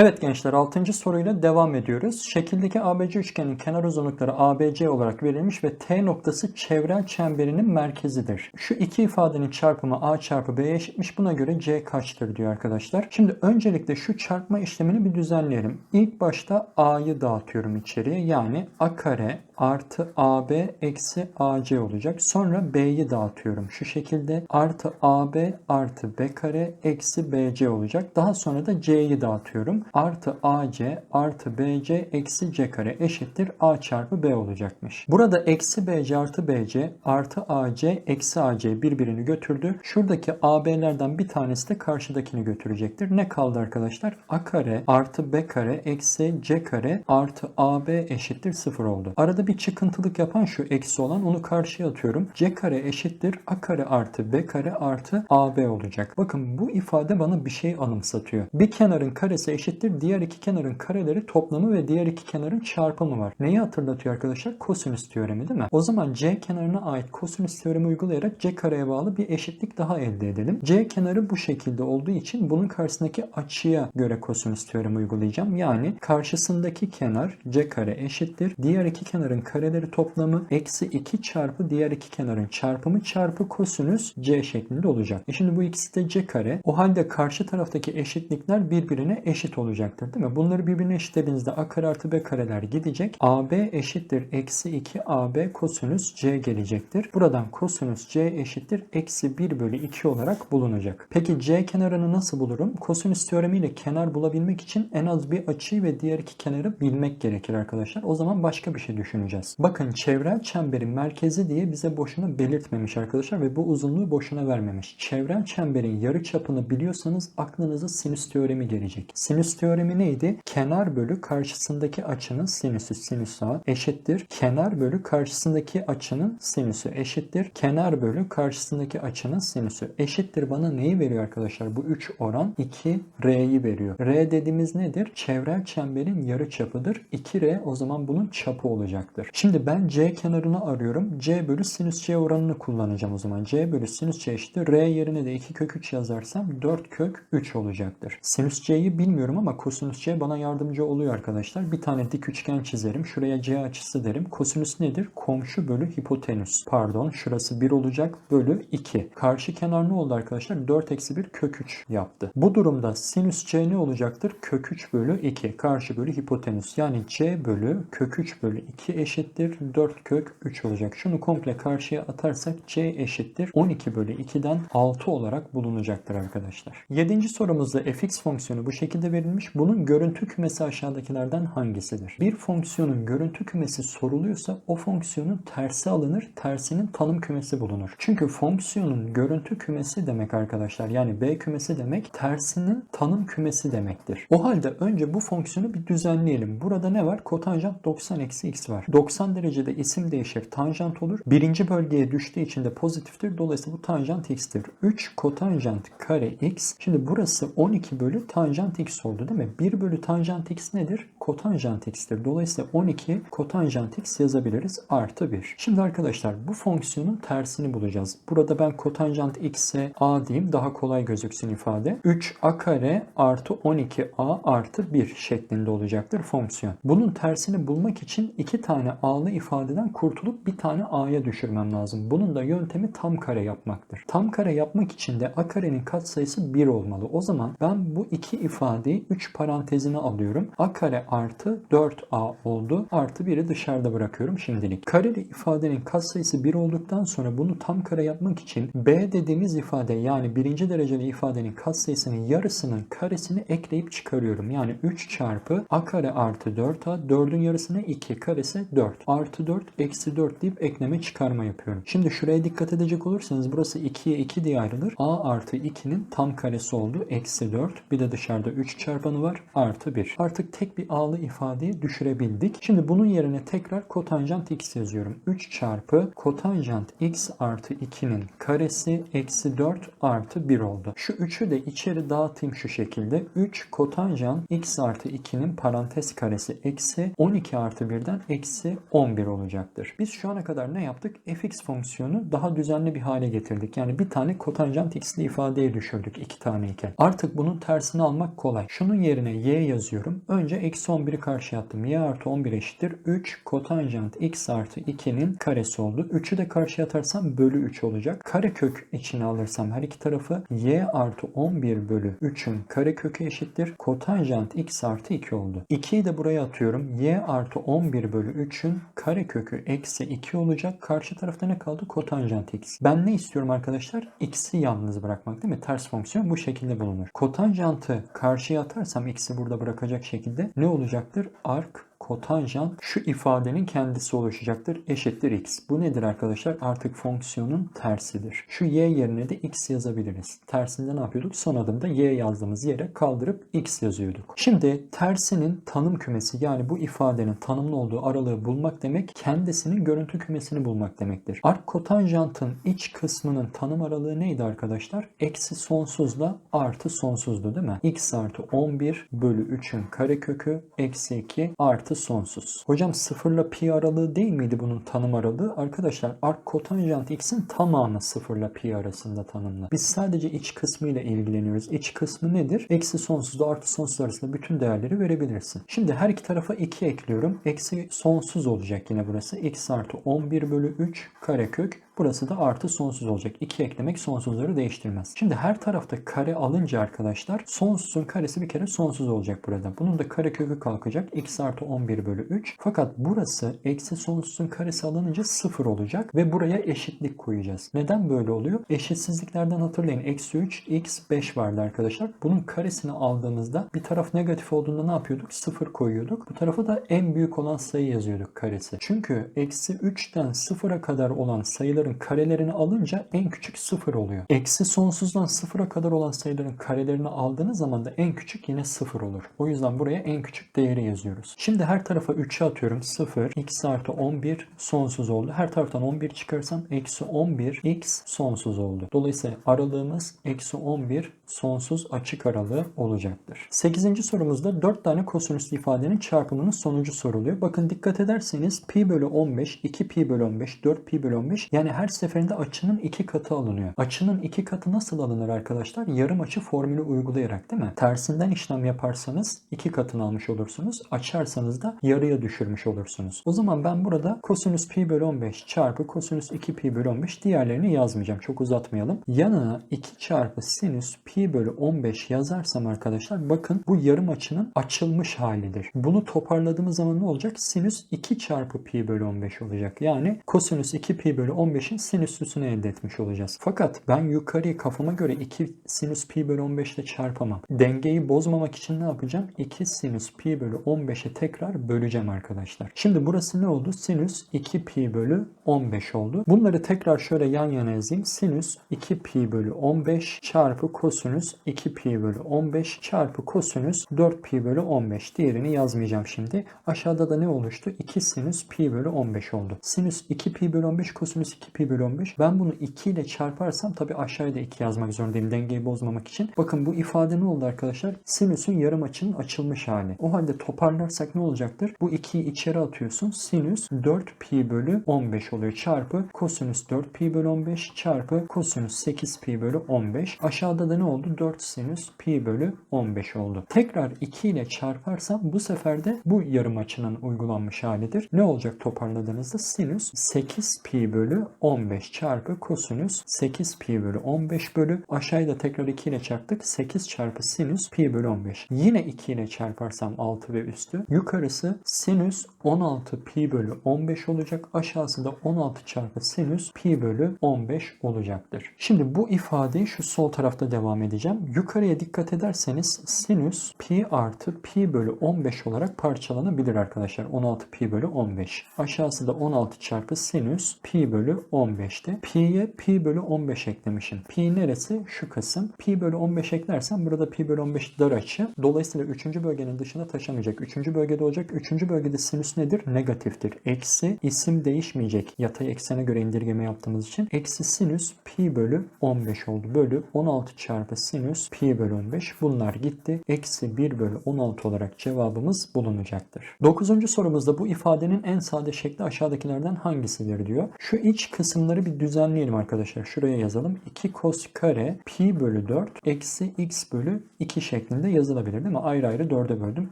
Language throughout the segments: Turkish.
Evet gençler 6. soruyla devam ediyoruz. Şekildeki ABC üçgenin kenar uzunlukları ABC olarak verilmiş ve T noktası çevrel çemberinin merkezidir. Şu iki ifadenin çarpımı A çarpı B'ye eşitmiş. Buna göre C kaçtır diyor arkadaşlar. Şimdi öncelikle şu çarpma işlemini bir düzenleyelim. İlk başta A'yı dağıtıyorum içeriye. Yani A kare artı AB eksi AC olacak. Sonra B'yi dağıtıyorum. Şu şekilde artı AB artı B kare eksi BC olacak. Daha sonra da C'yi dağıtıyorum. Artı AC artı BC eksi C kare eşittir A çarpı B olacakmış. Burada eksi BC artı BC artı AC eksi AC birbirini götürdü. Şuradaki AB'lerden bir tanesi de karşıdakini götürecektir. Ne kaldı arkadaşlar? A kare artı B kare eksi C kare artı AB eşittir 0 oldu. Arada bir çıkıntılık yapan şu eksi olan onu karşıya atıyorum. C kare eşittir A kare artı B kare artı AB olacak. Bakın bu ifade bana bir şey anımsatıyor. Bir kenarın karesi eşittir diğer iki kenarın kareleri toplamı ve diğer iki kenarın çarpımı var. Neyi hatırlatıyor arkadaşlar? Kosinüs teoremi değil mi? O zaman C kenarına ait kosinüs teoremi uygulayarak C kareye bağlı bir eşitlik daha elde edelim. C kenarı bu şekilde olduğu için bunun karşısındaki açıya göre kosinüs teoremi uygulayacağım. Yani karşısındaki kenar C kare eşittir. Diğer iki kenarın kareleri toplamı eksi 2 çarpı diğer iki kenarın çarpımı çarpı kosinüs C şeklinde olacak. E şimdi bu ikisi de C kare. O halde karşı taraftaki eşitlikler birbirine eşit olacaktır değil mi? Bunları birbirine eşitlediğinizde A kare artı B kareler gidecek. AB eşittir eksi 2 AB kosinüs C gelecektir. Buradan kosinüs C eşittir eksi 1 bölü 2 olarak bulunacak. Peki C kenarını nasıl bulurum? Kosinüs teoremiyle kenar bulabilmek için en az bir açıyı ve diğer iki kenarı bilmek gerekir arkadaşlar. O zaman başka bir şey düşüneceğiz. Bakın çevrel çemberin merkezi diye bize boşuna belirtmemiş arkadaşlar ve bu uzunluğu boşuna vermemiş. Çevrel çemberin yarı çapını biliyorsanız aklınıza sinüs teoremi gelecek. Sinüs teoremi neydi? Kenar bölü karşısındaki açının sinüsü sinüs eşittir. Kenar bölü karşısındaki açının sinüsü eşittir. Kenar bölü karşısındaki açının sinüsü eşittir. Bana neyi veriyor arkadaşlar? Bu 3 oran 2 R'yi veriyor. R dediğimiz nedir? Çevrel çemberin yarı çapıdır. 2R o zaman bunun çapı olacaktır. Şimdi ben C kenarını arıyorum. C bölü sinüs C oranını kullanacağım o zaman. C bölü sinüs C eşittir. R yerine de 2 kök 3 yazarsam 4 kök 3 olacaktır. Sinüs C'yi bilmiyorum ama kosinüs C bana yardımcı oluyor arkadaşlar. Bir tane dik üçgen çizerim. Şuraya C açısı derim. Kosinüs nedir? Komşu bölü hipotenüs. Pardon şurası 1 olacak. Bölü 2. Karşı kenar ne oldu arkadaşlar? 4 eksi 1 kök 3 yaptı. Bu durumda sinüs C ne olacaktır? Kök 3 bölü 2. Karşı bölü hipotenüs. Yani C bölü kök 3 bölü 2 eşittir. 4 kök 3 olacak. Şunu komple karşıya atarsak C eşittir. 12 bölü 2'den 6 olarak bulunacaktır arkadaşlar. 7. sorumuzda fx fonksiyonu bu şekilde verilmiş. Bunun görüntü kümesi aşağıdakilerden hangisidir? Bir fonksiyonun görüntü kümesi soruluyorsa o fonksiyonun tersi alınır. Tersinin tanım kümesi bulunur. Çünkü fonksiyonun görüntü kümesi demek arkadaşlar. Yani B kümesi demek tersinin tanım kümesi demektir. O halde önce bu fonksiyonu bir düzenleyelim. Burada ne var? Kotanjant 90 eksi x var. 90 derecede isim değişir. Tanjant olur. Birinci bölgeye düştüğü için de pozitiftir. Dolayısıyla bu tanjant x'tir. 3 kotanjant kare x. Şimdi burası 12 bölü tanjant x oldu değil mi? 1 bölü tanjant x nedir? Kotanjant x'tir. Dolayısıyla 12 kotanjant x yazabiliriz. Artı 1. Şimdi arkadaşlar bu fonksiyonun tersini bulacağız. Burada ben kotanjant x'e a diyeyim. Daha kolay gözüksün ifade. 3a kare artı 12a artı 1 şeklinde olacaktır fonksiyon. Bunun tersini bulmak için iki tane a'lı ifadeden kurtulup bir tane a'ya düşürmem lazım. Bunun da yöntemi tam kare yapmaktır. Tam kare yapmak için de a karenin katsayısı 1 olmalı. O zaman ben bu iki ifadeyi 3 parantezine alıyorum. a kare artı 4a oldu. Artı 1'i dışarıda bırakıyorum şimdilik. Kareli ifadenin katsayısı 1 olduktan sonra bunu tam kare yapmak için b dediğimiz ifade yani birinci dereceli ifadenin katsayısının yarısının karesini ekleyip çıkarıyorum. Yani 3 çarpı a kare artı 4a 4'ün yarısına 2 karesi 4 artı 4 eksi 4 deyip ekleme çıkarma yapıyorum. Şimdi şuraya dikkat edecek olursanız burası 2'ye 2 diye ayrılır. a artı 2'nin tam karesi oldu. Eksi 4. Bir de dışarıda 3 çarpanı var. Artı 1. Artık tek bir a'lı ifadeyi düşürebildik. Şimdi bunun yerine tekrar kotanjant x yazıyorum. 3 çarpı kotanjant x artı 2'nin karesi eksi 4 artı 1 oldu. Şu 3'ü de içeri dağıtayım şu şekilde. 3 kotanjant x artı 2'nin parantez karesi eksi 12 artı 1'den eksi 11 olacaktır. Biz şu ana kadar ne yaptık? fx fonksiyonu daha düzenli bir hale getirdik. Yani bir tane kotanjant x'li ifadeye düşürdük iki taneyken. Artık bunun tersini almak kolay. Şunu Şunun yerine y yazıyorum. Önce eksi 11'i karşıya attım. y artı 11 eşittir. 3 kotanjant x artı 2'nin karesi oldu. 3'ü de karşıya atarsam bölü 3 olacak. Karekök içine alırsam her iki tarafı y artı 11 bölü 3'ün karekökü eşittir. Kotanjant x artı 2 oldu. 2'yi de buraya atıyorum. y artı 11 bölü 3'ün karekökü eksi 2 olacak. Karşı tarafta ne kaldı? Kotanjant x. Ben ne istiyorum arkadaşlar? x'i yalnız bırakmak değil mi? Ters fonksiyon bu şekilde bulunur. Kotanjantı karşıya atarsam x'i burada bırakacak şekilde ne olacaktır? Ark kotanjant şu ifadenin kendisi oluşacaktır. Eşittir x. Bu nedir arkadaşlar? Artık fonksiyonun tersidir. Şu y yerine de x yazabiliriz. Tersinde ne yapıyorduk? Son adımda y yazdığımız yere kaldırıp x yazıyorduk. Şimdi tersinin tanım kümesi yani bu ifadenin tanımlı olduğu aralığı bulmak demek kendisinin görüntü kümesini bulmak demektir. Ark kotanjantın iç kısmının tanım aralığı neydi arkadaşlar? Eksi sonsuzla artı sonsuzdu değil mi? x artı 11 bölü 3'ün karekökü eksi 2 artı sonsuz. Hocam sıfırla pi aralığı değil miydi bunun tanım aralığı? Arkadaşlar ark kotanjant x'in tamamı sıfırla pi arasında tanımlı. Biz sadece iç kısmı ile ilgileniyoruz. İç kısmı nedir? Eksi sonsuzla artı sonsuz arasında bütün değerleri verebilirsin. Şimdi her iki tarafa 2 ekliyorum. Eksi sonsuz olacak yine burası. x artı 11 bölü 3 karekök Burası da artı sonsuz olacak. 2 eklemek sonsuzları değiştirmez. Şimdi her tarafta kare alınca arkadaşlar sonsuzun karesi bir kere sonsuz olacak burada. Bunun da kare kökü kalkacak. x artı 11 bölü 3. Fakat burası eksi sonsuzun karesi alınınca 0 olacak ve buraya eşitlik koyacağız. Neden böyle oluyor? Eşitsizliklerden hatırlayın. Eksi 3, x 5 vardı arkadaşlar. Bunun karesini aldığımızda bir taraf negatif olduğunda ne yapıyorduk? 0 koyuyorduk. Bu tarafa da en büyük olan sayı yazıyorduk karesi. Çünkü eksi 3'ten 0'a kadar olan sayıların karelerini alınca en küçük 0 oluyor. Eksi sonsuzdan 0'a kadar olan sayıların karelerini aldığınız zaman da en küçük yine 0 olur. O yüzden buraya en küçük değeri yazıyoruz. Şimdi her tarafa 3'e atıyorum. 0, x artı 11 sonsuz oldu. Her taraftan 11 çıkarsam eksi 11 x sonsuz oldu. Dolayısıyla aralığımız eksi 11 sonsuz açık aralığı olacaktır. 8. sorumuzda 4 tane kosinüslü ifadenin çarpımının sonucu soruluyor. Bakın dikkat ederseniz pi bölü 15, 2 pi bölü 15, 4 pi bölü 15 yani her seferinde açının 2 katı alınıyor. Açının 2 katı nasıl alınır arkadaşlar? Yarım açı formülü uygulayarak değil mi? Tersinden işlem yaparsanız 2 katını almış olursunuz. Açarsanız da yarıya düşürmüş olursunuz. O zaman ben burada kosinüs pi bölü 15 çarpı kosinüs 2 pi bölü 15 diğerlerini yazmayacağım. Çok uzatmayalım. Yanına 2 çarpı sinüs pi bölü 15 yazarsam arkadaşlar bakın bu yarım açının açılmış halidir. Bunu toparladığımız zaman ne olacak? Sinüs 2 çarpı pi bölü 15 olacak. Yani kosinüs 2 pi bölü 15'in sinüslüsünü elde etmiş olacağız. Fakat ben yukarıyı kafama göre 2 sinüs pi bölü 15 ile çarpamam. Dengeyi bozmamak için ne yapacağım? 2 sinüs pi bölü 15'e tekrar böleceğim arkadaşlar. Şimdi burası ne oldu? Sinüs 2 pi bölü 15 oldu. Bunları tekrar şöyle yan yana yazayım. Sinüs 2 pi bölü 15 çarpı kosinüs 2 pi bölü 15 çarpı kosinüs 4 pi bölü 15. Diğerini yazmayacağım şimdi. Aşağıda da ne oluştu? 2 sinüs pi bölü 15 oldu. Sinüs 2 pi bölü 15 kosinüs 2 pi bölü 15. Ben bunu 2 ile çarparsam tabi aşağıya da 2 yazmak zorundayım dengeyi bozmamak için. Bakın bu ifade ne oldu arkadaşlar? Sinüsün yarım açının açılmış hali. O halde toparlarsak ne olacaktır? Bu 2'yi içeri atıyorsun. Sinüs 4 pi bölü 15 oluyor. Çarpı kosinüs 4 pi bölü 15 çarpı kosinüs 8 pi bölü 15. Aşağıda da ne oldu? 4 sinüs pi bölü 15 oldu. Tekrar 2 ile çarparsam bu sefer de bu yarım açının uygulanmış halidir. Ne olacak toparladığınızda? Sinüs 8 pi bölü 15 çarpı kosinüs 8 pi bölü 15 bölü aşağıya da tekrar 2 ile çarptık. 8 çarpı sinüs pi bölü 15. Yine 2 ile çarparsam 6 ve üstü. Yukarısı sinüs 16 pi bölü 15 olacak. Aşağısı da 16 çarpı sinüs pi bölü 15 olacaktır. Şimdi bu ifadeyi şu sol tarafta devam edeceğim. Yukarıya dikkat ederseniz sinüs pi artı pi bölü 15 olarak parçalanabilir arkadaşlar. 16 pi bölü 15. Aşağısı da 16 çarpı sinüs pi bölü 15'ti. Pi'ye pi bölü 15 eklemişim. Pi neresi? Şu kısım. Pi bölü 15 eklersem burada pi bölü 15 dar açı. Dolayısıyla 3. bölgenin dışına taşamayacak. 3. bölgede olacak. 3. bölgede sinüs nedir? Negatiftir. Eksi isim değişmeyecek. Yatay eksene göre indirgeme yaptığımız için. Eksi sinüs pi bölü 15 oldu. Bölü 16 çarpı sinüs pi bölü 15. Bunlar gitti. Eksi 1 bölü 16 olarak cevabımız bulunacaktır. 9. sorumuzda bu ifadenin en sade şekli aşağıdakilerden hangisidir diyor. Şu iç kısımları bir düzenleyelim arkadaşlar. Şuraya yazalım. 2 cos kare pi bölü 4 eksi x bölü 2 şeklinde yazılabilir değil mi? Ayrı ayrı 4'e böldüm.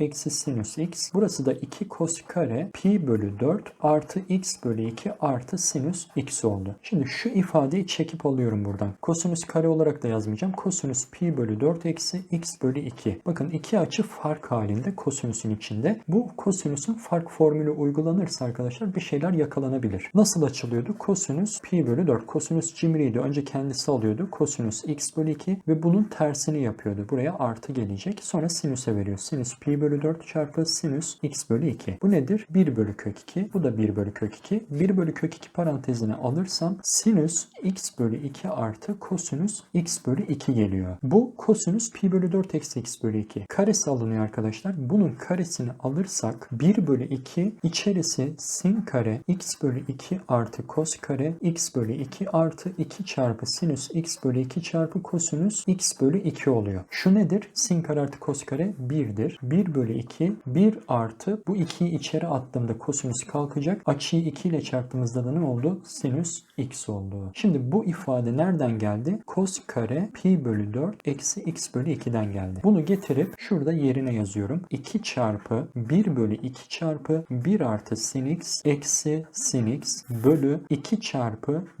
Eksi sinüs x. Burası da 2 cos kare pi bölü 4 artı x bölü 2 artı sinüs x oldu. Şimdi şu ifadeyi çekip alıyorum buradan. Kosinüs kare olarak da yazmayacağım. Kosinüs pi bölü 4 eksi x bölü 2. Bakın iki açı fark halinde kosinüsün içinde. Bu kosinüsün fark formülü uygulanırsa arkadaşlar bir şeyler yakalanabilir. Nasıl açılıyordu? Kosinüs pi bölü 4. Kosinüs cimriydi. Önce kendisi alıyordu. Kosinüs x bölü 2 ve bunun tersini yapıyordu. Buraya artı gelecek. Sonra sinüse veriyor. Sinüs pi bölü 4 çarpı sinüs x bölü 2. Bu nedir? 1 bölü kök 2. Bu da 1 bölü kök 2. 1 bölü kök 2 parantezine alırsam sinüs x bölü 2 artı kosinüs x bölü 2 geliyor. Bu kosinüs pi bölü 4 eksi x bölü 2. Karesi alınıyor arkadaşlar. Bunun karesini alırsak 1 bölü 2 içerisi sin kare x bölü 2 artı kos kare x bölü 2 artı 2 çarpı sinüs x bölü 2 çarpı kosinüs x bölü 2 oluyor. Şu nedir? Sin kare artı kos kare 1'dir. 1 bölü 2 1 artı bu 2'yi içeri attığımda kosinüs kalkacak. Açıyı 2 ile çarptığımızda da ne oldu? Sinüs x oldu. Şimdi bu ifade nereden geldi? Kos kare pi bölü 4 eksi x bölü 2'den geldi. Bunu getirip şurada yerine yazıyorum. 2 çarpı 1 bölü 2 çarpı 1 artı sin x eksi sin x bölü 2 çarpı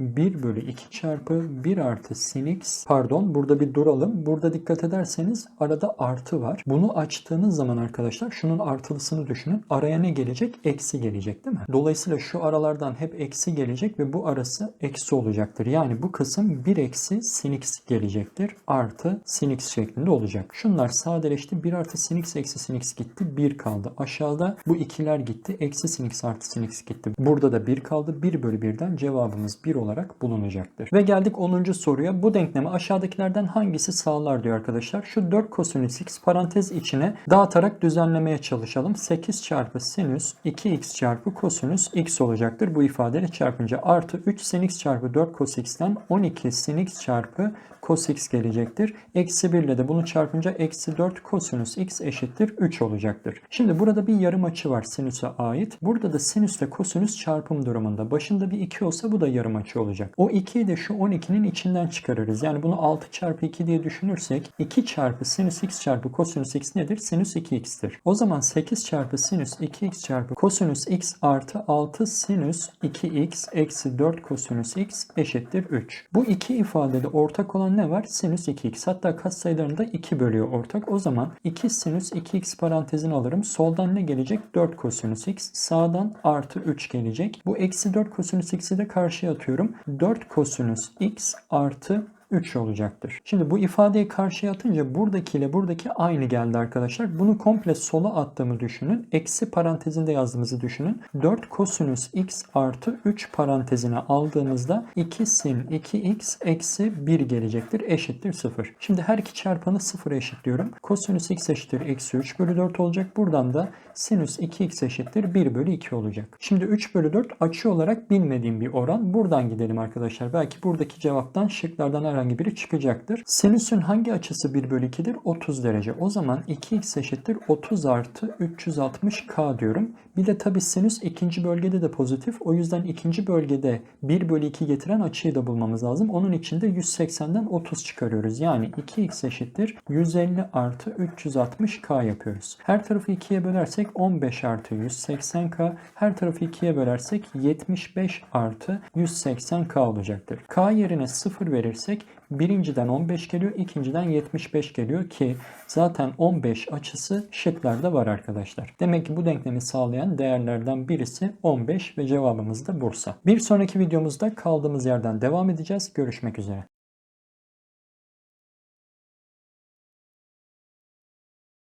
1 bölü 2 çarpı 1 artı sin x pardon burada bir duralım. Burada dikkat ederseniz arada artı var. Bunu açtığınız zaman arkadaşlar şunun artılısını düşünün. Araya ne gelecek? Eksi gelecek değil mi? Dolayısıyla şu aralardan hep eksi gelecek ve bu arası eksi olacaktır. Yani bu kısım 1 eksi sin x gelecektir. Artı sin x şeklinde olacak. Şunlar sadeleşti. 1 artı sin x eksi sin x gitti. 1 kaldı. Aşağıda bu ikiler gitti. Eksi sin x artı sin x gitti. Burada da 1 kaldı. 1 bölü 1'den cevabımız 1 olarak bulunacaktır. Ve geldik 10. soruya. Bu denklemi aşağıdakilerden hangisi sağlar diyor arkadaşlar. Şu 4 kosinüs x parantez içine dağıtarak düzenlemeye çalışalım. 8 çarpı sinüs 2x çarpı kosinüs x olacaktır. Bu ifadeyle çarpınca artı 3 sin x çarpı 4 cos x'ten 12 sin x çarpı cos x gelecektir. Eksi 1 ile de bunu çarpınca eksi 4 kosinüs x eşittir 3 olacaktır. Şimdi burada bir yarım açı var sinüse ait. Burada da sinüsle kosinüs çarpım durumunda. Başında bir 2 olsa bu da yarım açı olacak. O 2'yi de şu 12'nin içinden çıkarırız. Yani bunu 6 çarpı 2 diye düşünürsek 2 çarpı sinüs x çarpı kosinüs x nedir? Sinüs 2x'tir. O zaman 8 çarpı sinüs 2x çarpı kosinüs x artı 6 sinüs 2x eksi 4 kosinüs x eşittir 3. Bu iki ifadede ortak olan ne var? Sinüs 2x. Hatta katsayılarında 2 bölüyor ortak. O zaman 2 sinüs 2x parantezini alırım. Soldan ne gelecek? 4 kosinüs x. Sağdan artı 3 gelecek. Bu eksi 4 kosinüs x'i de karşıya atıyorum. 4 kosinüs x artı 3 olacaktır. Şimdi bu ifadeyi karşıya atınca buradaki ile buradaki aynı geldi arkadaşlar. Bunu komple sola attığımı düşünün. Eksi parantezinde yazdığımızı düşünün. 4 kosinüs x artı 3 parantezine aldığımızda 2 sin 2x eksi 1 gelecektir. Eşittir 0. Şimdi her iki çarpanı 0'a eşitliyorum. Kosinüs x eşittir eksi 3 bölü 4 olacak. Buradan da sinüs 2x eşittir 1 bölü 2 olacak. Şimdi 3 bölü 4 açı olarak bilmediğim bir oran. Buradan gidelim arkadaşlar. Belki buradaki cevaptan şıklardan herhangi biri çıkacaktır. Sinüsün hangi açısı 1 bölü 2'dir? 30 derece. O zaman 2x eşittir 30 artı 360k diyorum. Bir de tabi sinüs ikinci bölgede de pozitif. O yüzden ikinci bölgede 1 bölü 2 getiren açıyı da bulmamız lazım. Onun için de 180'den 30 çıkarıyoruz. Yani 2x eşittir 150 artı 360k yapıyoruz. Her tarafı 2'ye bölersek 15 artı 180k. Her tarafı 2'ye bölersek 75 artı 180k olacaktır. K yerine 0 verirsek Birinciden 15 geliyor, ikinciden 75 geliyor ki zaten 15 açısı şıklarda var arkadaşlar. Demek ki bu denklemi sağlayan değerlerden birisi 15 ve cevabımız da Bursa. Bir sonraki videomuzda kaldığımız yerden devam edeceğiz. Görüşmek üzere.